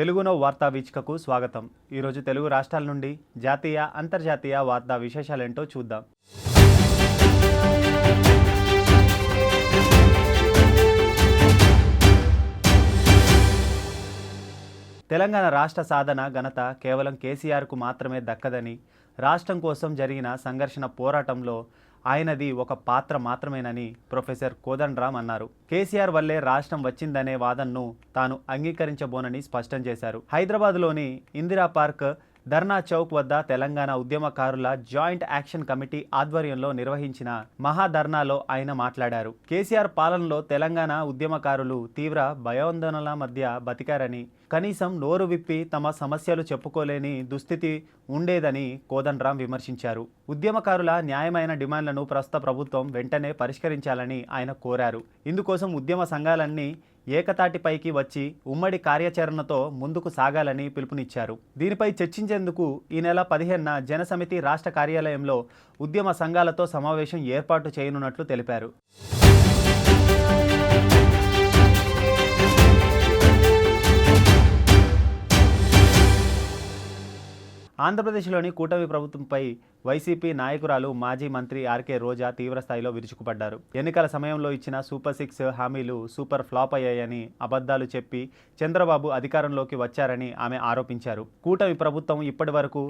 తెలుగునో వార్తా వీచికకు స్వాగతం. ఈరోజు తెలుగు రాష్ట్రాల నుండి జాతీయ అంతర్జాతీయ వార్తా విశేషాలేంటో చూద్దాం. తెలంగాణ రాష్ట్ర సాధన ఘనత కేవలం కేసీఆర్కు మాత్రమే దక్కదని రాష్ట్రం కోసం జరిగిన సంఘర్షణ పోరాటంలో ఆయనది ఒక పాత్ర మాత్రమేనని ప్రొఫెసర్ కోదండరామ్ అన్నారు. కేసీఆర్ వల్లే రాష్ట్రం వచ్చిందనే వాదనను తాను అంగీకరించబోనని స్పష్టం చేశారు. హైదరాబాద్లోని ఇందిరా పార్క్ ధర్నా చౌక్ వద్ద తెలంగాణ ఉద్యమకారుల జాయింట్ యాక్షన్ కమిటీ ఆధ్వర్యంలో నిర్వహించిన మహాధర్నాలో ఆయన మాట్లాడారు. కేసీఆర్ పాలనలో తెలంగాణ ఉద్యమకారులు తీవ్ర భయోందనల మధ్య బతికారని కనీసం నోరు విప్పి తమ సమస్యలు చెప్పుకోలేని దుస్థితి ఉండేదని కోదండరాం విమర్శించారు. ఉద్యమకారుల న్యాయమైన డిమాండ్లను ప్రస్తుత ప్రభుత్వం వెంటనే పరిష్కరించాలని ఆయన కోరారు. ఇందుకోసం ఉద్యమ సంఘాలన్నీ ఏకతాటిపైకి వచ్చి ఉమ్మడి కార్యాచరణతో ముందుకు సాగాలని పిలుపునిచ్చారు. దీనిపై చర్చించేందుకు ఈ నెల పదిహేనున జనసమితి రాష్ట్ర కార్యాలయంలో ఉద్యమ సంఘాలతో సమావేశం ఏర్పాటు చేయనున్నట్లు తెలిపారు. ఆంధ్రప్రదేశ్లోని కూటమి ప్రభుత్వంపై వైసీపీ నాయకురాలు మాజీ మంత్రి ఆర్కే రోజా తీవ్రస్థాయిలో విరుచుకుపడ్డారు. ఎన్నికల సమయంలో ఇచ్చిన సూపర్ సిక్స్ హామీలు సూపర్ ఫ్లాప్ అయ్యాయని అబద్ధాలు చెప్పి చంద్రబాబు అధికారంలోకి వచ్చారని ఆమె ఆరోపించారు. కూటమి ప్రభుత్వం ఇప్పటి వరకు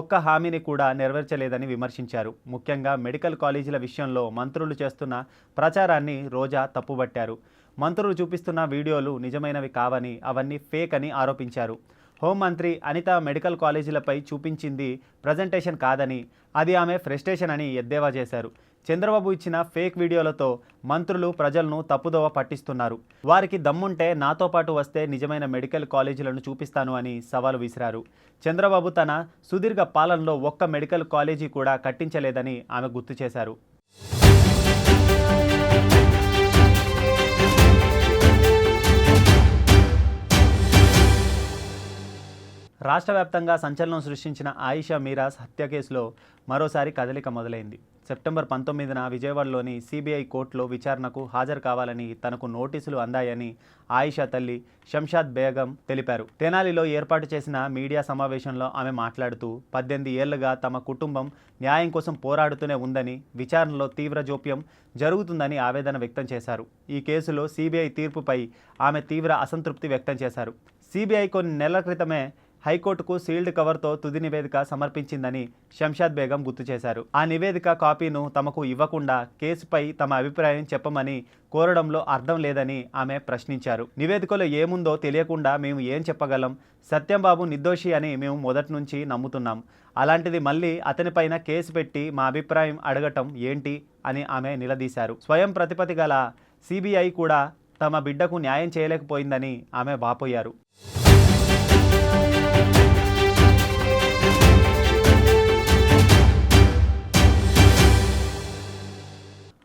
ఒక్క హామీని కూడా నెరవేర్చలేదని విమర్శించారు. ముఖ్యంగా మెడికల్ కాలేజీల విషయంలో మంత్రులు చేస్తున్న ప్రచారాన్ని రోజా తప్పుబట్టారు. మంత్రులు చూపిస్తున్న వీడియోలు నిజమైనవి కావని అవన్నీ ఫేక్ అని ఆరోపించారు. హోంమంత్రి అనిత మెడికల్ కాలేజీలపై చూపించింది ప్రజెంటేషన్ కాదని అది ఆమె ఫ్రస్ట్రేషన్ అని ఎద్దేవా చేశారు. చంద్రబాబు ఇచ్చిన ఫేక్ వీడియోలతో మంత్రులు ప్రజలను తప్పుదోవ పట్టిస్తున్నారు. వారికి దమ్ముంటే నాతో పాటు వస్తే నిజమైన మెడికల్ కాలేజీలను చూపిస్తాను అని సవాలు విసిరారు. చంద్రబాబు తన సుదీర్ఘ పాలనలో ఒక్క మెడికల్ కాలేజీ కూడా కట్టించలేదని ఆమె గుర్తు చేశారు. రాష్ట్ర వ్యాప్తంగా సంచలనం సృష్టించిన ఆయిషా మీరాస్ హత్య కేసులో మరోసారి కదలిక మొదలైంది. సెప్టెంబర్ పంతొమ్మిదిన విజయవాడలోని సిబిఐ కోర్టులో విచారణకు హాజరు కావాలని తనకు నోటీసులు అందాయని ఆయిషా తల్లి శంషాద్ బేగం తెలిపారు. తెనాలిలో ఏర్పాటు చేసిన మీడియా సమావేశంలో ఆమె మాట్లాడుతూ పద్దెనిమిది ఏళ్ళుగా తమ కుటుంబం న్యాయం కోసం పోరాడుతూనే ఉందని విచారణలో తీవ్ర జోప్యం జరుగుతుందని ఆవేదన వ్యక్తం చేశారు. ఈ కేసులో సిబిఐ తీర్పుపై ఆమె తీవ్ర అసంతృప్తి వ్యక్తం చేశారు. సిబిఐ కొన్ని నెలల క్రితమే హైకోర్టుకు సీల్డ్ కవర్తో తుది నివేదిక సమర్పించిందని శంషాద్ బేగం గుర్తు చేశారు. ఆ నివేదిక కాపీను తమకు ఇవ్వకుండా కేసుపై తమ అభిప్రాయం చెప్పమని కోరడంలో అర్థం లేదని ఆమె ప్రశ్నించారు. నివేదికలో ఏముందో తెలియకుండా మేము ఏం చెప్పగలం? సత్యంబాబు నిర్దోషి అని మేము మొదటి నుంచి నమ్ముతున్నాం. అలాంటిది మళ్ళీ అతనిపైన కేసు పెట్టి మా అభిప్రాయం అడగటం ఏంటి అని ఆమె నిలదీశారు. స్వయం ప్రతిపత్తి గల సిబిఐ కూడా తమ బిడ్డకు న్యాయం చేయలేకపోయిందని ఆమె వాపోయారు.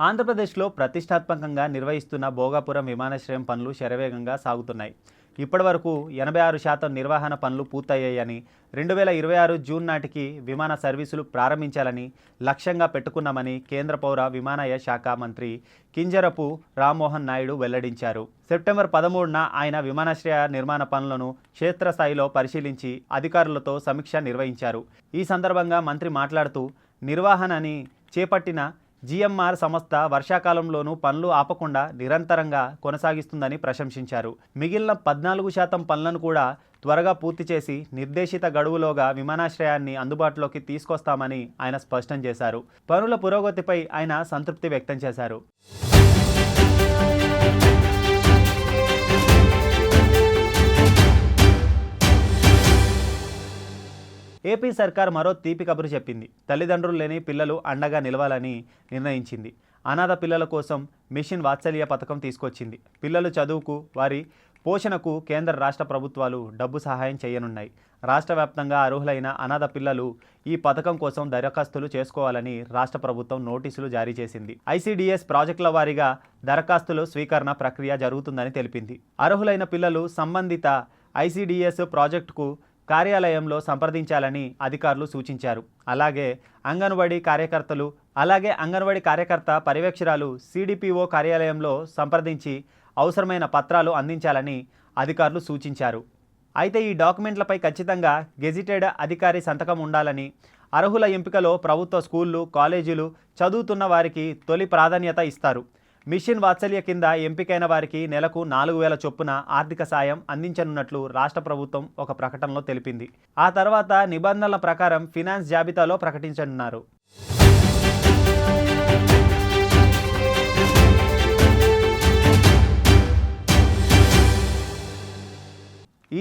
ఆంధ్రప్రదేశ్లో ప్రతిష్టాత్మకంగా నిర్వహిస్తున్న భోగాపురం విమానాశ్రయం పనులు శరవేగంగా సాగుతున్నాయి. ఇప్పటివరకు ఎనభై ఆరు శాతం నిర్వహణ పనులు పూర్తయ్యాయని రెండు వేల ఇరవై ఆరు జూన్ నాటికి విమాన సర్వీసులు ప్రారంభించాలని లక్ష్యంగా పెట్టుకున్నామని కేంద్ర పౌర విమానయాన శాఖ మంత్రి కింజరపు రామ్మోహన్ నాయుడు వెల్లడించారు. సెప్టెంబర్ పదమూడున ఆయన విమానాశ్రయ నిర్మాణ పనులను క్షేత్రస్థాయిలో పరిశీలించి అధికారులతో సమీక్ష నిర్వహించారు. ఈ సందర్భంగా మంత్రి మాట్లాడుతూ నిర్వహణని చేపట్టిన జీఎంఆర్ సంస్థ వర్షాకాలంలోనూ పనులు ఆపకుండా నిరంతరంగా కొనసాగిస్తుందని ప్రశంసించారు. మిగిలిన పద్నాలుగు శాతం పనులను కూడా త్వరగా పూర్తి చేసి నిర్దేశిత గడువులోగా విమానాశ్రయాన్ని అందుబాటులోకి తీసుకొస్తామని ఆయన స్పష్టం చేశారు. పనుల పురోగతిపై ఆయన సంతృప్తి వ్యక్తం చేశారు. ఏపీ సర్కార్ మరో తీపి కబురు చెప్పింది. తల్లిదండ్రులు లేని పిల్లలు అండగా నిలవాలని నిర్ణయించింది. అనాథ పిల్లల కోసం మిషన్ వాత్సల్య పథకం తీసుకొచ్చింది. పిల్లలు చదువుకు వారి పోషణకు కేంద్ర రాష్ట్ర ప్రభుత్వాలు డబ్బు సహాయం చేయనున్నాయి. రాష్ట్ర వ్యాప్తంగా అర్హులైన అనాథ పిల్లలు ఈ పథకం కోసం దరఖాస్తులు చేసుకోవాలని రాష్ట్ర ప్రభుత్వం నోటీసులు జారీ చేసింది. ఐసీడీఎస్ ప్రాజెక్టుల వారీగా దరఖాస్తులు స్వీకరణ ప్రక్రియ జరుగుతుందని తెలిపింది. అర్హులైన పిల్లలు సంబంధిత ఐసీడీఎస్ ప్రాజెక్టుకు కార్యాలయంలో సంప్రదించాలని అధికారులు సూచించారు. అలాగే అంగన్వాడీ కార్యకర్తలు అలాగే అంగన్వాడీ కార్యకర్త పర్యవేక్షరాలు సిడిపిఓ కార్యాలయంలో సంప్రదించి అవసరమైన పత్రాలు అందించాలని అధికారులు సూచించారు. అయితే ఈ డాక్యుమెంట్లపై ఖచ్చితంగా గెజిటెడ్ అధికారి సంతకం ఉండాలని అర్హుల ఎంపికలో ప్రభుత్వ స్కూళ్ళు కాలేజీలు చదువుతున్న వారికి తొలి ప్రాధాన్యత ఇస్తారు. మిషన్ వాత్సల్య కింద ఎంపికైన వారికి నెలకు నాలుగు వేల చొప్పున ఆర్థిక సాయం అందించనున్నట్లు రాష్ట్ర ప్రభుత్వం ఒక ప్రకటనలో తెలిపింది. ఆ తర్వాత నిబంధనల ప్రకారం ఫినాన్స్ జాబితాలో ప్రకటించనున్నారు.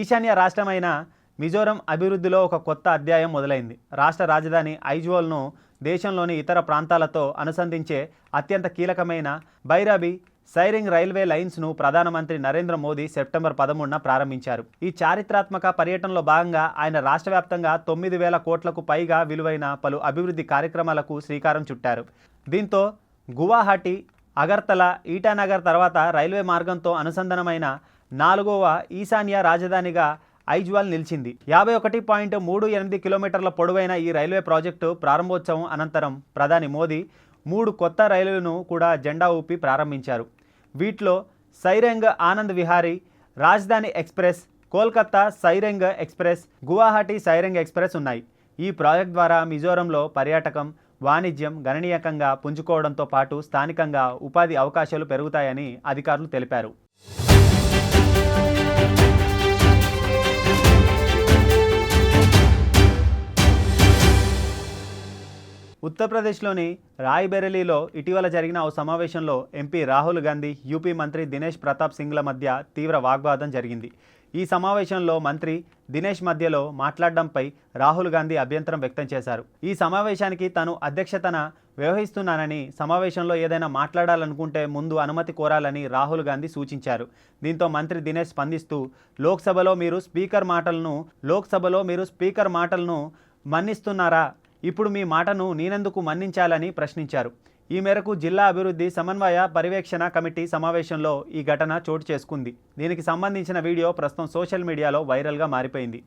ఈశాన్య రాష్ట్రమైన మిజోరం అభివృద్ధిలో ఒక కొత్త అధ్యాయం మొదలైంది. రాష్ట్ర రాజధాని ఐజ్వాల్ను దేశంలోని ఇతర ప్రాంతాలతో అనుసంధించే అత్యంత కీలకమైన బైరాబి సైరింగ్ రైల్వే లైన్స్ను ప్రధానమంత్రి నరేంద్ర మోదీ సెప్టెంబర్ పదమూడున ప్రారంభించారు. ఈ చారిత్రాత్మక పర్యటనలో భాగంగా ఆయన రాష్ట్ర వ్యాప్తంగా తొమ్మిది వేల కోట్లకు పైగా విలువైన పలు అభివృద్ధి కార్యక్రమాలకు శ్రీకారం చుట్టారు. దీంతో గువాహటి అగర్తల ఈటానగర్ తర్వాత రైల్వే మార్గంతో అనుసంధానమైన నాలుగవ ఈశాన్య రాజధానిగా ఐజ్వాల్ నిలిచింది. యాభై ఒకటి పాయింట్ మూడు ఎనిమిది కిలోమీటర్ల పొడవైన ఈ రైల్వే ప్రాజెక్టు ప్రారంభోత్సవం అనంతరం ప్రధాని మోదీ మూడు కొత్త రైలులను కూడా జెండా ఊపి ప్రారంభించారు. వీటిలో Sairang Anand Vihari Rajdhani express Kolkata Sairang express Guwahati Sairang express ఉన్నాయి. ఈ ప్రాజెక్ట్ ద్వారా మిజోరంలో పర్యాటకం వాణిజ్యం గణనీయకంగా పుంజుకోవడంతో పాటు స్థానికంగా ఉపాధి అవకాశాలు పెరుగుతాయని అధికారులు తెలిపారు. ఉత్తరప్రదేశ్లోని రాయ్బెరలీలో ఇటీవల జరిగిన ఓ సమావేశంలో ఎంపీ రాహుల్ గాంధీ యూపీ మంత్రి దినేష్ ప్రతాప్ సింగ్ల మధ్య తీవ్ర వాగ్వాదం జరిగింది. ఈ సమావేశంలో మంత్రి దినేష్ మధ్యలో మాట్లాడడంపై రాహుల్ గాంధీ అభ్యంతరం వ్యక్తం చేశారు. ఈ సమావేశానికి తాను అధ్యక్షతన వ్యవహరిస్తున్నానని సమావేశంలో ఏదైనా మాట్లాడాలనుకుంటే ముందు అనుమతి కోరాలని రాహుల్ గాంధీ సూచించారు. దీంతో మంత్రి దినేష్ స్పందిస్తూ లోక్సభలో మీరు స్పీకర్ మాటలను లోక్సభలో మీరు స్పీకర్ మాటలను మన్నిస్తున్నారా? ఇప్పుడు మీ మాటను నేనెందుకు మన్నించాలని ప్రశ్నించారు. ఈ మేరకు జిల్లా అభివృద్ధి సమన్వయ పర్యవేక్షణ కమిటీ సమావేశంలో ఈ ఘటన చోటు చేసుకుంది. దీనికి సంబంధించిన వీడియో ప్రస్తుతం సోషల్ మీడియాలో వైరల్గా మారిపోయింది.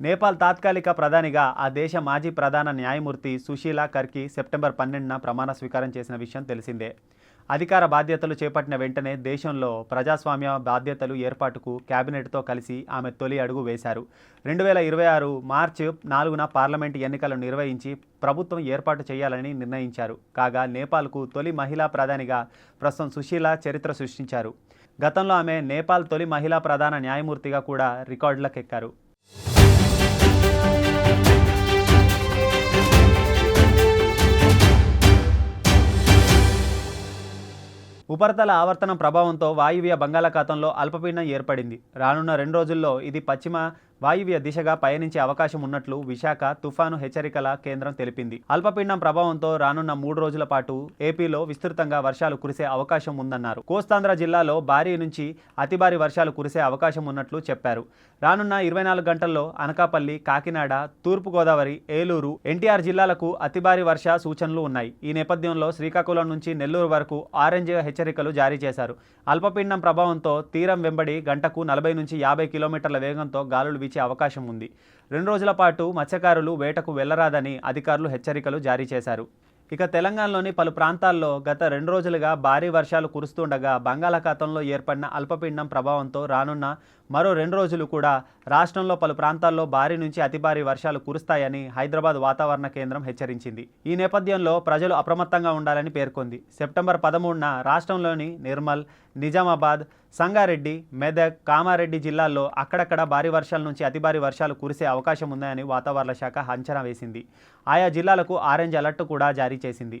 నేపాల్ తాత్కాలిక ప్రధానిగా ఆ దేశ మాజీ ప్రధాన న్యాయమూర్తి సుశీల కర్కి సెప్టెంబర్ పన్నెండున ప్రమాణ స్వీకారం చేసిన విషయం తెలిసిందే. అధికార బాధ్యతలు చేపట్టిన వెంటనే దేశంలో ప్రజాస్వామ్య బాధ్యతలు ఏర్పాటుకు కేబినెట్తో కలిసి ఆమె తొలి అడుగు వేశారు. రెండు వేల ఇరవై ఆరు మార్చి నాలుగున పార్లమెంట్ ఎన్నికలు నిర్వహించి ప్రభుత్వం ఏర్పాటు చేయాలని నిర్ణయించారు. కాగా నేపాల్కు తొలి మహిళా ప్రధానిగా ప్రస్తుతం సుశీల చరిత్ర సృష్టించారు. గతంలో ఆమె నేపాల్ తొలి మహిళా ప్రధాన న్యాయమూర్తిగా కూడా రికార్డులకెక్కారు. ఉపరితల ఆవర్తనం ప్రభావంతో వాయువ్య బంగాళాఖాతంలో అల్పపీడనం ఏర్పడింది. రానున్న రెండు రోజుల్లో ఇది పశ్చిమ వాయువ్య దిశగా పయనించే అవకాశం ఉన్నట్లు విశాఖ తుఫాను హెచ్చరికల కేంద్రం తెలిపింది. అల్పపీడనం ప్రభావంతో రానున్న మూడు రోజుల పాటు ఏపీలో విస్తృతంగా వర్షాలు కురిసే అవకాశం ఉందన్నారు. కోస్తాంధ్ర జిల్లాలో భారీ నుంచి అతి భారీ వర్షాలు కురిసే అవకాశం ఉన్నట్లు చెప్పారు. రానున్న ఇరవై నాలుగు గంటల్లో అనకాపల్లి కాకినాడ తూర్పుగోదావరి ఏలూరు ఎన్టీఆర్ జిల్లాలకు అతి భారీ వర్ష సూచనలు ఉన్నాయి. ఈ నేపథ్యంలో శ్రీకాకుళం నుంచి నెల్లూరు వరకు ఆరెంజ్ హెచ్చరికలు జారీ చేశారు. అల్పపీడనం ప్రభావంతో తీరం వెంబడి గంటకు నలభై నుంచి యాభై కిలోమీటర్ల వేగంతో గాలులు లభించే అవకాశం ఉంది. రెండు రోజుల పాటు మత్స్యకారులు వేటకు వెళ్ళరాదని అధికారులు హెచ్చరికలు జారీ చేశారు. ఇక తెలంగాణలోని పలు ప్రాంతాల్లో గత రెండు రోజులుగా భారీ వర్షాలు కురుస్తుండగా బంగాళాఖాతంలో ఏర్పడిన అల్పపీడనం ప్రభావంతో రానున్న మరో రెండు రోజులు కూడా రాష్ట్రంలో పలు ప్రాంతాల్లో భారీ నుంచి అతి భారీ వర్షాలు కురుస్తాయని హైదరాబాద్ వాతావరణ కేంద్రం హెచ్చరించింది. ఈ నేపథ్యంలో ప్రజలు అప్రమత్తంగా ఉండాలని పేర్కొంది. సెప్టెంబర్ పదమూడున రాష్ట్రంలోని నిర్మల్ నిజామాబాద్ సంగారెడ్డి మెదక్ కామారెడ్డి జిల్లాల్లో అక్కడక్కడ భారీ వర్షాల నుంచి అతి భారీ వర్షాలు కురిసే అవకాశం ఉందని వాతావరణ శాఖ అంచనా వేసింది. ఆయా జిల్లాలకు ఆరెంజ్ అలర్ట్ కూడా జారీ చేసింది.